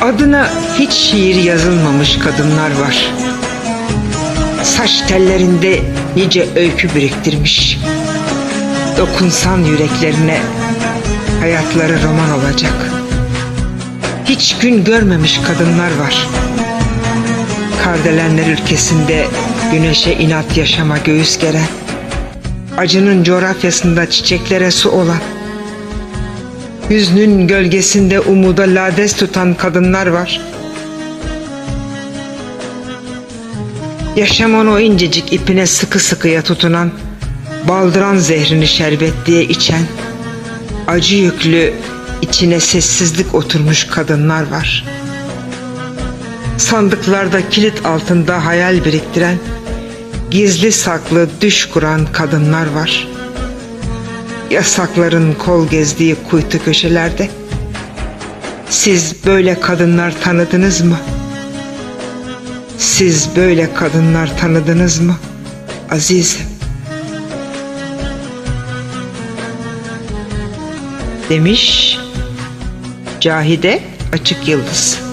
Adına hiç şiir yazılmamış kadınlar var. Saç tellerinde nice öykü biriktirmiş. Dokunsan yüreklerine hayatları roman olacak. Hiç gün görmemiş kadınlar var. Kardelenler ülkesinde güneşe inat yaşama göğüs geren, acının coğrafyasında çiçeklere su olan, hüznün gölgesinde umuda lades tutan kadınlar var. Yaşamın o incecik ipine sıkı sıkıya tutunan, baldıran zehrini şerbet diye içen, acı yüklü içine sessizlik oturmuş kadınlar var. Sandıklarda kilit altında hayal biriktiren, gizli saklı düş kuran kadınlar var. Yasakların kol gezdiği kuytu köşelerde. Siz böyle kadınlar tanıdınız mı? Siz böyle kadınlar tanıdınız mı? Azizim. Demiş Cahide Açık Yıldız.